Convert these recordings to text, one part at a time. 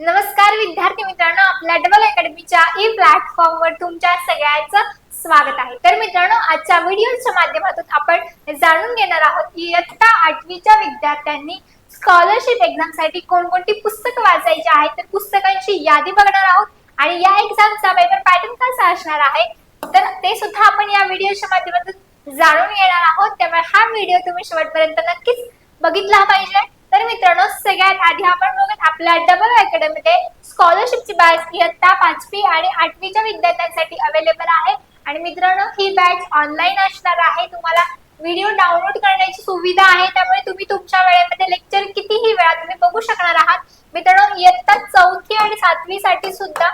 नमस्कार विद्यार्थी मित्रांनो आपल्या डबल अकॅडमीच्या ई प्लॅटफॉर्म वर तुमच्या सगळ्यांचं स्वागत आहे. तर मित्रांनो आजच्या व्हिडिओच्या माध्यमातून आपण जाणून घेणार आहोत इयत्ता आठवीच्या विद्यार्थ्यांनी स्कॉलरशिप एक्झामसाठी कोणकोणती पुस्तक वाचायची आहेत तर पुस्तकांची यादी बघणार आहोत. आणि या एक्झामचा पेपर पॅटर्न कसा असणार आहे तर ते सुद्धा आपण या व्हिडिओच्या माध्यमातून जाणून घेणार आहोत. त्यामुळे हा व्हिडिओ तुम्ही शेवटपर्यंत नक्कीच बघितला पाहिजे. तर मित्रांनो सगळ्यात आधी आपण बघत आपल्या डबल अकॅडमीमध्ये स्कॉलरशिपची बॅच इयत्ता पाचवी आणि आठवीच्या विद्यार्थ्यांसाठी अवेलेबल आहे. आणि मित्रांनो ही बॅच ऑनलाईन असणार आहे. तुम्हाला व्हिडिओ डाउनलोड करण्याची सुविधा आहे. त्यामुळे तुम्ही तुमच्या वेळेमध्ये लेक्चर कितीही वेळा तुम्ही बघू शकणार आहात. मित्रांनो इयत्ता चौथी आणि सातवी साठी सुद्धा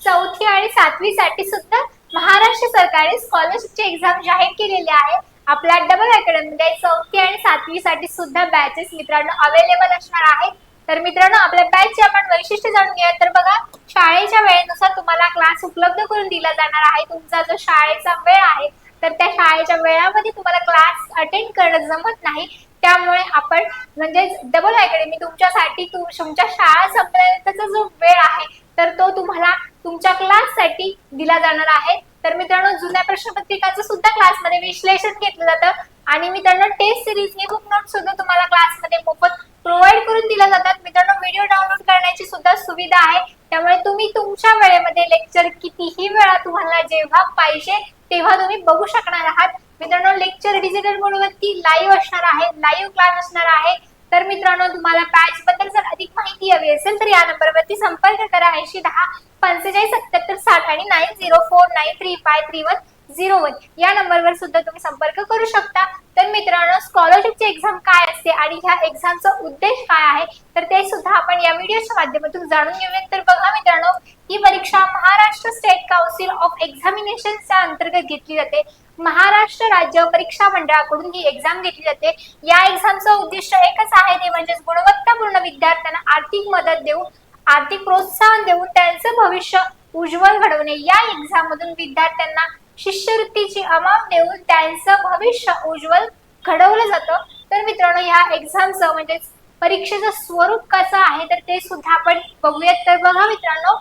चौथी आणि सातवी साठी सुद्धा महाराष्ट्र सरकारने स्कॉलरशिपची एक्झाम जाहीर केलेली आहे. आपल्या डबल अकॅडमीमध्ये चौथी आणि सातवी साठी सुद्धा बॅचेस मित्रांनो अवेलेबल असणार आहेत. तर मित्रांनो आपल्या बॅचचे आपण वैशिष्ट्य जाणून घ्या तर बघा शाळेच्या वेळेनुसार तुम्हाला क्लास उपलब्ध करून दिला जाणार आहे. तुमचा जो शाळेचा वेळ आहे तर त्या शाळेच्या वेळामध्ये तुम्हाला क्लास अटेंड करणं जमत नाही. त्यामुळे आपण म्हणजे डबल अकॅडमी तुमच्यासाठी तुमच्या शाळा संपल्यानंतरचा जो वेळ आहे तर तो तुम्हाला तुमच्या क्लाससाठी दिला जाणार आहे. तर मित्रांनो जुन्या प्रश्नपत्रिकाचं सुद्धा क्लासमध्ये विश्लेषण घेतलं जातं. आणि मित्रांनो टेस्ट सिरीज हे बुक नोट सुद्धा तुम्हाला क्लासमध्ये मोफत प्रोव्हाइड करून दिल्या जातात. मित्रांनो व्हिडिओ डाउनलोड करण्याची सुद्धा सुविधा आहे. त्यामुळे तुम्ही तुमच्या वेळेमध्ये लेक्चर कितीही वेळा तुम्हाला जेव्हा पाहिजे तेव्हा तुम्ही बघू शकणार आहात. मित्रांनो लेक्चर डिजिटल मोडवरती लाईव्ह असणार आहे लाईव्ह क्लास असणार आहे. तर मित्रांनो तुम्हाला बॅच बद्दल जर अधिक माहिती हवी असेल तर या नंबरवरती संपर्क करा. ऐंशी दहा पंचेचाळीस सत्याहत्तर साठ आणि nine zero four nine three five three one zero one या नंबरवर सुद्धा तुम्ही संपर्क करू शकता. तर मित्रांनो स्कॉलरशिपची एक्झाम काय असते आणि ह्या एक्झामचा उद्देश काय आहे तर ते सुद्धा आपण या व्हिडिओच्या माध्यमातून जाणून घेऊयात. तर बघा मित्रांनो ही परीक्षा महाराष्ट्र स्टेट काउन्सिल ऑफ एक्झामिनेशनच्या अंतर्गत घेतली जाते. महाराष्ट्र राज्य परीक्षा मंडळाकडून ही एक्झाम घेतली जाते. या एक्झामचं उद्दिष्ट एकच आहे ते म्हणजेच गुणवत्तापूर्ण विद्यार्थ्यांना आर्थिक मदत देऊन आर्थिक प्रोत्साहन देऊन त्यांचं भविष्य उज्ज्वल घडवणे. या एक्झाम मधून विद्यार्थ्यांना शिष्यवृत्तीची अमाव देऊन त्यांचं भविष्य उज्ज्वल घडवलं जातं. तर मित्रांनो ह्या एक्झामचं म्हणजेच परीक्षेचं स्वरूप कसं आहे तर ते सुद्धा आपण बघूयात. तर बघा मित्रांनो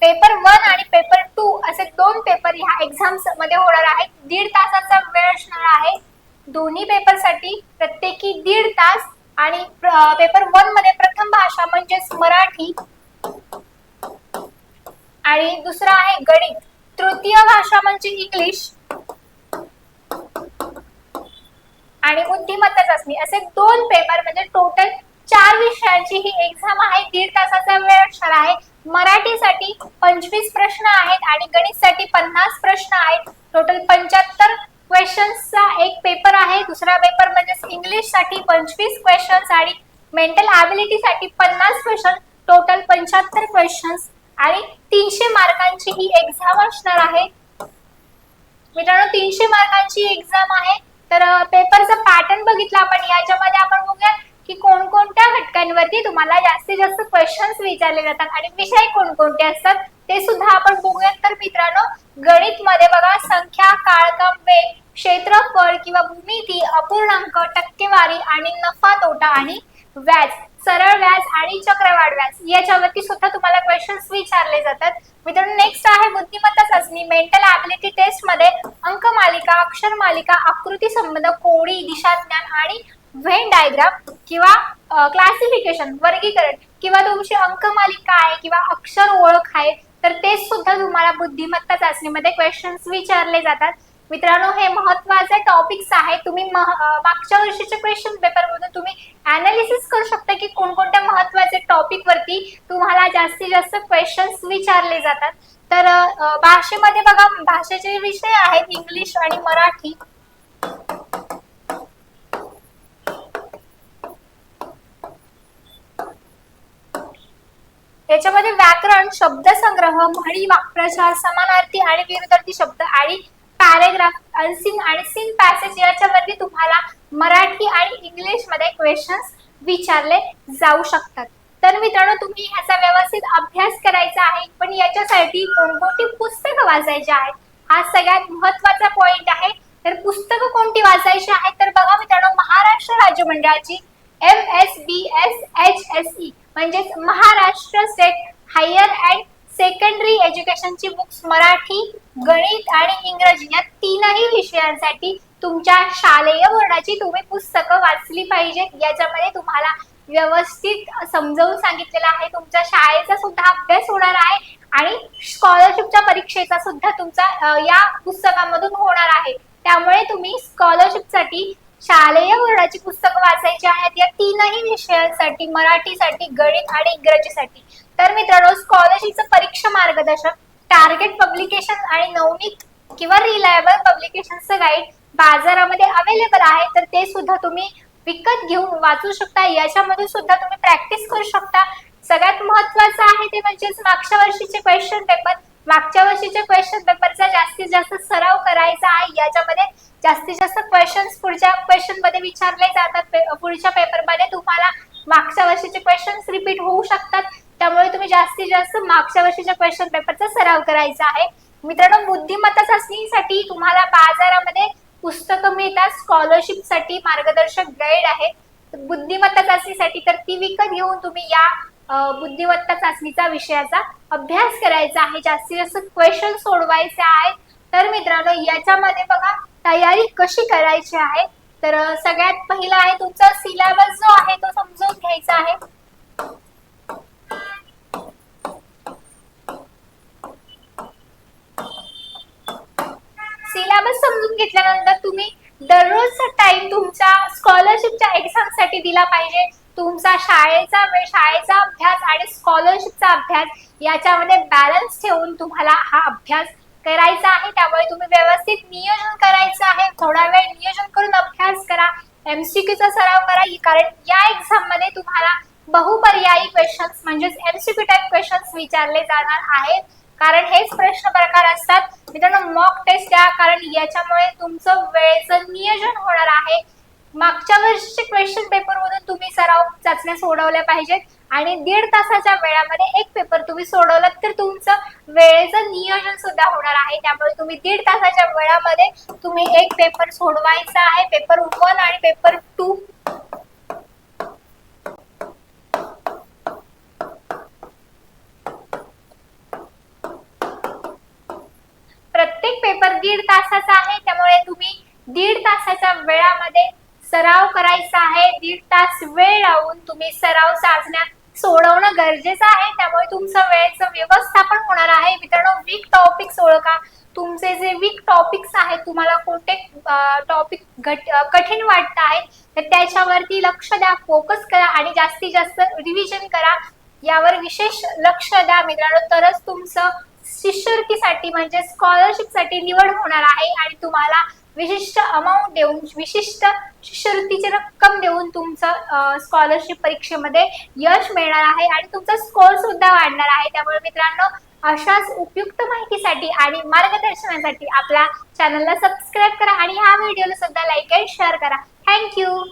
पेपर वन आणि पेपर टू असे दोन पेपर ह्या एक्झाम्समध्ये होणार आहेत. दीड तासाचा वेळ असणार आहे. दोन्ही पेपरसाठी प्रत्येकी दीड तास आणि पेपर वनमध्ये प्रथम भाषा म्हणजेच मराठी. आणि दुसरा आहे गणित. तृतीय भाषा म्हणजे इंग्लिश आणि बुद्धिमत्ता चाचणी असे दोन पेपर म्हणजे टोटल चार विषयांची ही एक्झाम आहे. दीड तासाचा वेळ असणार आहे. मराठीसाठी पंचवीस प्रश्न आहेत आणि गणितसाठी पन्नास प्रश्न आहेत. टोटल पंच्याहत्तर क्वेश्चन्सचा एक पेपर आहे. दुसरा पेपर म्हणजे इंग्लिशसाठी पंचवीस क्वेश्चन्स आणि मेंटल ॲबिलिटी साठी पन्नास क्वेश्चन टोटल पंच्याहत्तर क्वेश्चन्स आणि तीनशे मार्कांची ही एक्झाम असणार आहे. मित्रांनो तीनशे मार्कांची एक्झाम आहे. तर पेपरचा पॅटर्न बघितला आपण. याच्यामध्ये आपण बघूया की कोणकोणत्या घटकांवरती तुम्हाला जास्तीत जास्त क्वेश्चन्स विचारले जातात आणि विषय कोणकोणते असतात ते सुद्धा आपण बघूयात. तर मित्रांनो गणित मध्ये बघा संख्या काळकम वेग क्षेत्रफळ किंवा भूमिती अपूर्णांक टक्केवारी आणि नफा तोटा आणि व्याज. सरळ व्याज आणि चक्रवाढ व्याज याच्यावरती सुद्धा तुम्हाला क्वेश्चन्स विचारले जातात. मित्रांनो नेक्स्ट आहे बुद्धिमत्ता चाचणी. मेंटल ऍबिलिटी टेस्टमध्ये अंक मालिका अक्षर मालिका आकृती संबंध कोडी दिशा ज्ञान आणि व्हेन डायग्राम किंवा क्लासिफिकेशन वर्गीकरण किंवा तुमची अंक मालिका आहे किंवा अक्षर ओळख आहे तर ते सुद्धा तुम्हाला बुद्धिमत्ता चाचणीमध्ये क्वेश्चन्स विचारले जातात. मित्रांनो हे महत्त्वाचे टॉपिक्स आहेत. तुम्ही मागच्या वर्षीचे क्वेश्चन पेपर अनालिसिस करू शकता की कोणकोणत्या महत्त्वाचे टॉपिक वरती तुम्हाला जास्तीत जास्त क्वेश्चन्स विचारले जातात. तर भाषेमध्ये बघा भाषेचे विषय आहेत इंग्लिश आणि मराठी. याच्यामध्ये व्याकरण शब्दसंग्रह म्हणी वाक्प्रचार समानार्थी आणि विरुद्धार्थी शब्द आणि पॅरेग्राफ अनसिन आणि सिन पॅसेज याच्यावरती तुम्हाला मराठी आणि इंग्लिशमध्ये क्वेश्चन्स विचारले जाऊ शकतात. तर मित्रांनो तुम्ही ह्याचा व्यवस्थित अभ्यास करायचा आहे पण याच्यासाठी कोणकोणती पुस्तकं वाचायची आहेत? हा सगळ्यात महत्त्वाचा पॉइंट आहे. तर पुस्तकं कोणती वाचायची आहेत? तर बघा मित्रांनो महाराष्ट्र राज्य मंडळाची M S B S H S E म्हणजेच Maharashtra state higher and secondary एज्युकेशनची books Marathi गणित आणि इंग्रजी या तीनही विषयांसाठी तुमच्या शालेय वर्णाची तुम्ही पुस्तकं वाचली पाहिजेत. याच्यामध्ये तुम्हाला व्यवस्थित समजावून सांगितलेलं आहे. तुमच्या शाळेचा सुद्धा अभ्यास होणार आहे आणि स्कॉलरशिपच्या परीक्षेचा सुद्धा तुमचा या पुस्तकामधून होणार आहे. त्यामुळे तुम्ही स्कॉलरशिपसाठी शालेय वर्णाची पुस्तकं वाचायची आहेत. या तीनही विषयांसाठी मराठीसाठी गणित आणि इंग्रजीसाठी. तर मित्रांनो स्कॉलरशिपचं परीक्षा मार्गदर्शक टार्गेट पब्लिकेशन आणि नवनीत किंवा रिलायबल पब्लिकेशनचं गाईड बाजारामध्ये अवेलेबल आहे तर ते सुद्धा तुम्ही विकत घेऊन वाचू शकता. याच्यामध्ये सुद्धा तुम्ही प्रॅक्टिस करू शकता. सगळ्यात महत्वाचं आहे ते म्हणजेच मागच्या वर्षीचे क्वेश्चन पेपर मागच्या वर्षीच्या क्वेश्चन पेपरचा जास्तीत जास्त सराव करायचा आहे. याच्यामध्ये जास्तीत जास्त क्वेश्चन्स पुढच्या क्वेश्चनमध्ये विचारले जातात. पुढच्या पेपरमध्ये तुम्हाला मागच्या वर्षीचे क्वेश्चन्स रिपीट होऊ शकतात. त्यामुळे तुम्ही जास्तीत जास्त मागच्या वर्षीच्या क्वेश्चन पेपरचा सराव करायचा आहे. मित्रांनो बुद्धिमत्ता चाचणीसाठी तुम्हाला बाजारामध्ये पुस्तकं मिळतात. स्कॉलरशिपसाठी मार्गदर्शक गाईड आहे बुद्धिमत्ता चाचणीसाठी तर ती विकत घेऊन तुम्ही या बुद्धिमत्ता चाचणीचा विषयाचा अभ्यास करायचा आहे. जास्तीत जास्त क्वेश्चन सोडवायचे आहेत. तर मित्रांनो याच्यामध्ये बघा तयारी कशी करायची आहे? तर सगळ्यात पहिला आहे तुमचा सिलेबस जो आहे तो समजून घ्यायचा आहे. सिलेबस समजून घेतल्यानंतर तुम्ही दररोजचा टाइम तुमच्या स्कॉलरशिपच्या एक्झामसाठी दिला पाहिजे. तुमचा शाळेचा वेळ शाळेचा अभ्यास आणि स्कॉलरशिपचा अभ्यास याच्यामध्ये बॅलन्स ठेवून तुम्हाला हा अभ्यास करायचा आहे. त्यामुळे तुम्ही व्यवस्थित नियोजन करायचं आहे. थोडा वेळ नियोजन करून अभ्यास करा. एमसीक्यूचा सराव करा. कारण या एक्झाममध्ये तुम्हाला बहुपर्यायी क्वेश्चन्स म्हणजेच एमसीक्यू टाईप क्वेश्चन्स विचारले जाणार आहेत. कारण हेच प्रश्न प्रकार असतात. मित्रांनो मॉक टेस्ट द्या कारण याच्यामुळे तुमचं वेळेचं नियोजन होणार आहे. मागच्या वर्षीचे क्वेश्चन पेपर मधून तुम्ही सराव चाचण्या सोडवल्या पाहिजेत आणि दीड तासाच्या वेळामध्ये एक पेपर तुम्ही सोडवलात तर तुमचं वेळेचं नियोजन सुद्धा होणार आहे. त्यामुळे तुम्ही दीड तासाच्या वेळामध्ये तुम्ही एक पेपर सोडवायचा आहे. पेपर वन आणि पेपर टू प्रत्येक पेपर दीड तासाचा आहे त्यामुळे तुम्ही दीड तासाच्या वेळामध्ये सराव करायचा आहे. दीड तास वेळ लावून तुम्ही सराव चाचण्या सोडवणं गरजेचं आहे. त्यामुळे तुमचं वेळेचं व्यवस्थापन होणार आहे. मित्रांनो वीक टॉपिक्स ओळखा. तुमचे जे वीक टॉपिक्स आहेत तुम्हाला कोणते टॉपिक कठीण वाटत आहे तर त्याच्यावरती लक्ष द्या फोकस करा आणि जास्तीत जास्त रिव्हिजन करा. यावर विशेष लक्ष द्या. मित्रांनो तरच तुमचं शिष्यवृत्तीसाठी म्हणजे स्कॉलरशिपसाठी निवड होणार आहे आणि तुम्हाला विशिष्ट अमाऊंट देऊन विशिष्ट शिष्यवृत्तीची रक्कम देऊन तुमचं स्कॉलरशिप परीक्षेमध्ये यश मिळणार आहे आणि तुमचा स्कोर सुद्धा वाढणार आहे. त्यामुळे मित्रांनो अशाच उपयुक्त माहितीसाठी आणि मार्गदर्शनासाठी आपल्या चॅनलला सबस्क्राईब करा आणि ह्या व्हिडिओला सुद्धा लाईक अँड शेअर करा. Thank you